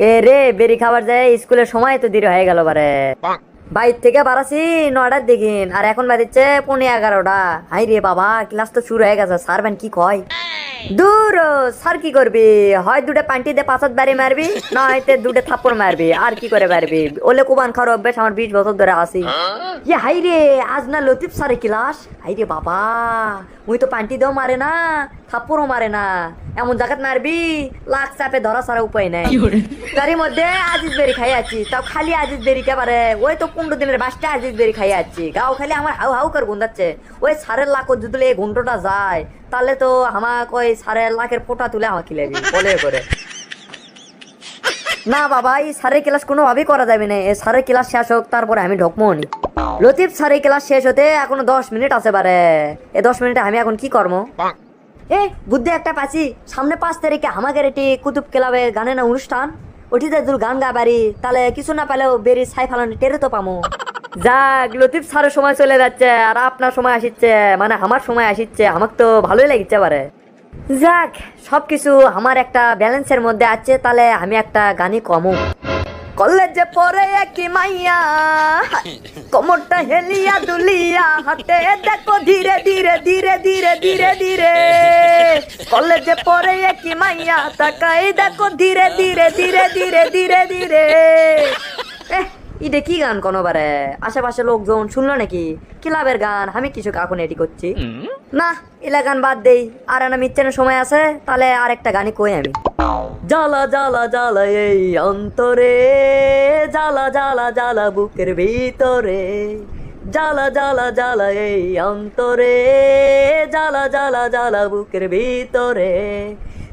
এ রে বেরি খাবার যায় স্কুলের সময় তো দেরি হয়ে গেল বারে। বাইর থেকে বাড়াছি নয়টার দিকিন আর এখন বাজছে পৌনে এগারোটা। হাই রে বাবা ক্লাস তো শুরু হয়ে গেছে স্যার ব্যান কি কয়? দূর স্যার কি করবি? হয় দুটো পান্টি দিয়ে পাঁচাত বাড়ি মারবি না হয়তো দুটো থাপ্পড় মারবি আর কি করে মারবি? ওলে কুবান খাওয়ার অভ্যেস আমার বিশ বছর ধরে আসি ইয়ে হাই রে আজ না লতিফ স্যারের ক্লাস? হাই রে বাবা মুই তো পান্টি দেও মারে না থাপ্পড়ও মারে না। এমন জায়গাত মারবি লাখ চাপে ধরা সারা উপায় নাই। তারই মধ্যে আজিজ বেরি খাই আছি। তাও খালি আজিজ বেরি কে পারে ওই তো পনেরো দিনের বাসটা আজিজ বেরি খাই আছি। গাও খালি আমার হাউ হাউ করে গুন্দাচ্ছে। ওই সারের লাখ যদি এই ঘন্টটা যায়, তাহলে তো আমাক ওই সারের লাখের ফোটা তুলে আমাকে খিলাবি বলে করে। না বাবা, এই সারের ক্লাস কোনোভাবেই করা যাবে না। এই সারের ক্লাস শেষ হোক, তারপরে আমি ঢকমো নি। লতিফ সারের ক্লাস শেষ হতে এখনও দশ মিনিট আছে বারে। এ দশ মিনিটে আমি এখন কি করব এ, বুদ্ধি একটা পাচ্ছি। সামনে পাঁচ তারিখে আমাদের এটি কুতুব ক্লাবে গানের না অনুষ্ঠান? ওটিতে যদি গান গাবারি তাহলে কিছু না পেলেও বেরি সাই ফালানো টেরে তো পামো। যাক, লতিফ স্যারের সময় চলে যাচ্ছে আর আপনার সময় আসিচ্ছে মানে আমার সময় আসিচ্ছে, আমাকে তো ভালোই লাগিচ্ছে পারে যাক সব কিছু আমার একটা ব্যালেন্সের মধ্যে আছে তাহলে আমি একটা গানই কমু। কলেজে পরে কি মাইয়া। কোমরটা হেলিয়া দুলিয়া হাতে দেখো ধীরে ধীরে ধীরে ধীরে ধীরে ধীরে। কলেজে পরে কি মাইয়া তাকাই দেখো ধীরে ধীরে ধীরে ধীরে ধীরে ধীরে। ইডে কি গান কোনোবারে আশেপাশে লোকজন শুনলো নাকি? ক্লাবের গান? আমি কিছু এখন এটি করছি। না এলা গান বাদ দেই। আর না মিচ্ছানের সময় আছে তাহলে আর একটা গানই কই আমি? জ্বালা জ্বালা জ্বালা এই অন্তরে। জ্বালা জ্বালা জ্বালা বুকের ভিতরে। জ্বালা জ্বালা জ্বালা এই অন্তরে। জ্বালা জ্বালা জ্বালা বুকের ভিতরে।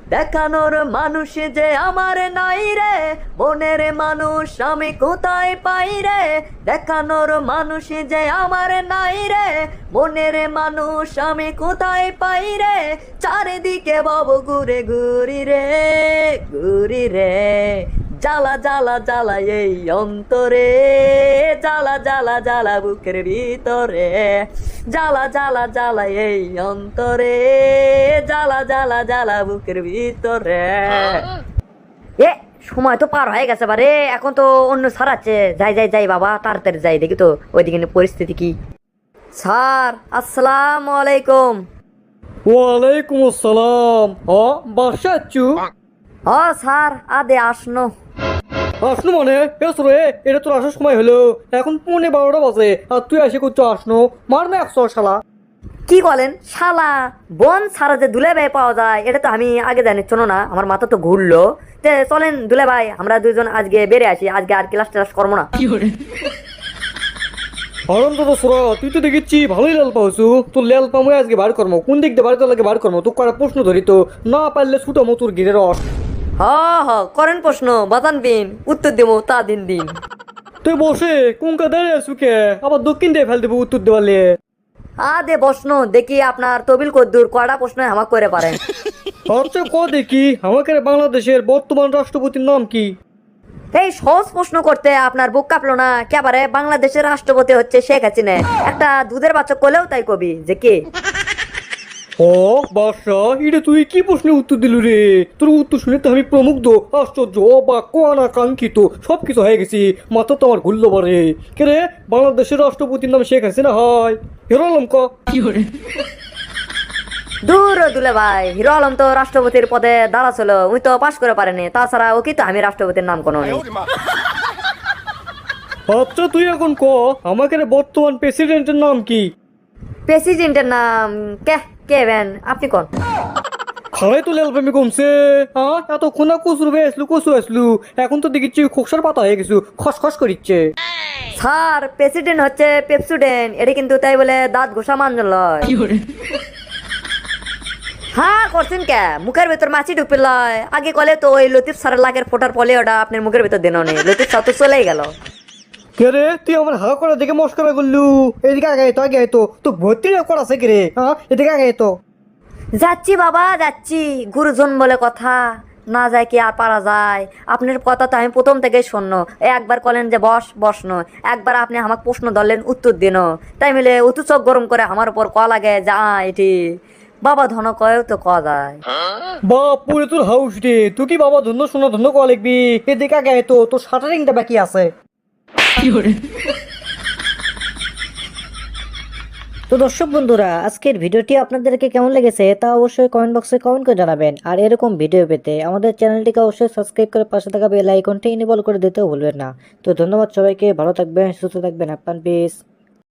দেখানোর মানুষ যে আমার নাই রে। মনের মানুষ আমি কোথায় পাই রে? দেখানোর মানুষ যে আমার নাই রে। মনের মানুষ আমি কোথায় পাই রে? চারিদিকে বাবু ঘুরে ঘুরি রে ঘুরি রে। জ্বালা জ্বালা জ্বালা এই অন্তরে। জ্বালা জ্বালা জ্বালা বুকের ভিতরে। জ্বালা জ্বালা জ্বালা এই অন্তরে। জ্বালা জ্বালা জ্বালা বুকের ভিতরে। এ সময় তো পার হয়ে গেছে বারে। এখন তো অন্য স্যার আছে। যাই যাই যাই বাবা তাড়াতাড়ি যাই। দেখি তো ওইদিকে পরিস্থিতি কি। স্যার আসসালাম আলাইকুম। ওয়ালাইকুম আসসালাম। হ বাসা আচ্ছু ও স্যার আদে আসনো। আসনো মানে? এসো রে এটা তোর আসার সময় হলো। এখন পৌনে বারোটা বাজে আর তুই এসে করছ আসনো মারবে একশো শালা। কি বলেন? শালা বন সারা যে দুলে ভাই পাওয়া যায় এটা তো আমি আগে জানি শোনো না আমার মাথা তো ঘুরলো। তে চলেন দুলে ভাই আমরা দুজন আজকে বেড়ে আসি আজকে আর ক্লাস টেলাস করব না। আনন্দ তো সোরা তুই তো দেখেছি ভালোই লাল পাওছু। তোর লাল পামো আজকে বার কর্ম কোন দিক দিয়ে বার করা লাগে বার কর্ম তোর করা প্রশ্ন ধরি তো। না পারলে ছুটো মতুর গিরে রস হ হ করেন প্রশ্ন বাতান দিন উত্তর দেবো তা দিন দিন। তুই বসে কোনকা দাঁড়িয়ে আসু কে? আবার দক্ষিণ দিয়ে ফেল দেবো উত্তর দেওয়ালে আদে প্রশ্ন দেখি আপনার তবিল কদ্দুর কয়টা প্রশ্ন আমাকে করে পারেন। আচ্ছা ক দেখি? আমাকে বাংলাদেশের বর্তমান রাষ্ট্রপতির নাম কি? এই সহজ প্রশ্ন করতে আপনার বুক কাঁপলো না? কেবারে বাংলাদেশের রাষ্ট্রপতি হচ্ছে শেখ হাসিনা। একটা দুধের বাচ্চা কোলেও তাই কবি যে কে? ও বাদশা এটা তুই কি প্রশ্নের উত্তর দিল রে? তোর উত্তর শুনে তো আমি প্রমুগ্ধ আশ্চর্য বা কোয়ানা কাঙ্ক্ষিত সব কিছু হয়ে গেছি মাথা তো আমার ঘুরলো বারে কে রে? বাংলাদেশের রাষ্ট্রপতির নাম শেখ হাসিনা হয়। হিরো আলম ক? দূর দুলে ভাই হিরো আলম তো রাষ্ট্রপতির পদে দাঁড়া ছিল উনি তো পাশ করে পারেনি তাছাড়া ও ওকে তো আমি রাষ্ট্রপতির নাম কোনো নেই। আচ্ছা তুই এখন ক? আমাকে রে বর্তমান প্রেসিডেন্টের নাম কি? প্রেসিডেন্টের নাম কে? কে বেন আপনি কোন? খালাই তো লেল প্রেমী কমছে। হ্যাঁ এত খুনা কচুর বে আসলু কচু আসলু এখন তো দেখিচ্ছি খোকসার পাতা হয়ে গেছু খসখস করিচ্ছে। স্যার প্রেসিডেন্ট হচ্ছে পেপসুডেন্ট এটা কিন্তু তাই বলে দাঁত ঘোষা মানজন লয় হ্যাঁ করছেন কে? মুখের ভেতর মাছি ঢুকবে লয়। আগে কলে তো ওই লতিফ স্যারের লাগের ফোটার পলে ওটা আপনার মুখের ভেতর দিন লতিফ স্যার তো চলেই গেল। কে রে? তুই আমার হা করে দেখে মস্করা করলু। এদিকে আগে তো আগে তো। তো ভর্তি করা আছে কে রে হ্যাঁ এদিকে আগে তো। যাচ্ছি বাবা যাচ্ছি। গুরুজন বলে কথা। না যায় কি আর পারা যায়। আপনার কথা তো আমি প্রথম থেকেই শূন্য একবার কলেন যে বস বসনো একবার আপনি আমাকে প্রশ্ন ধরলেন উত্তর দিন। তাই মিলে উতু চোখ গরম করে আমার উপর ক লাগে যা এটি। বাবা ধন কয়েও তো কয়া যায়। বাপ পুরে তোর হাউস রে। তুই কি বাবা ধন্য শোনা ধন্য কয়া লিখবি? এদিকে আগে তো। তোর শাটারিংটা বাকি আছে। তো দর্শক বন্ধুরা, আজকের ভিডিওটি আপনাদেরকে কেমন লেগেছে তা অবশ্যই কমেন্ট বক্সে কমেন্ট করে জানাবেন। আর এরকম ভিডিও পেতে আমাদের চ্যানেলটিকে অবশ্যই সাবস্ক্রাইব করে পাশে থাকা বেল আইকনটি ইনেবল করে দিতেও ভুলবেন না। তো ধন্যবাদ সবাইকে, ভালো থাকবেন, সুস্থ থাকবেন আপনার পিস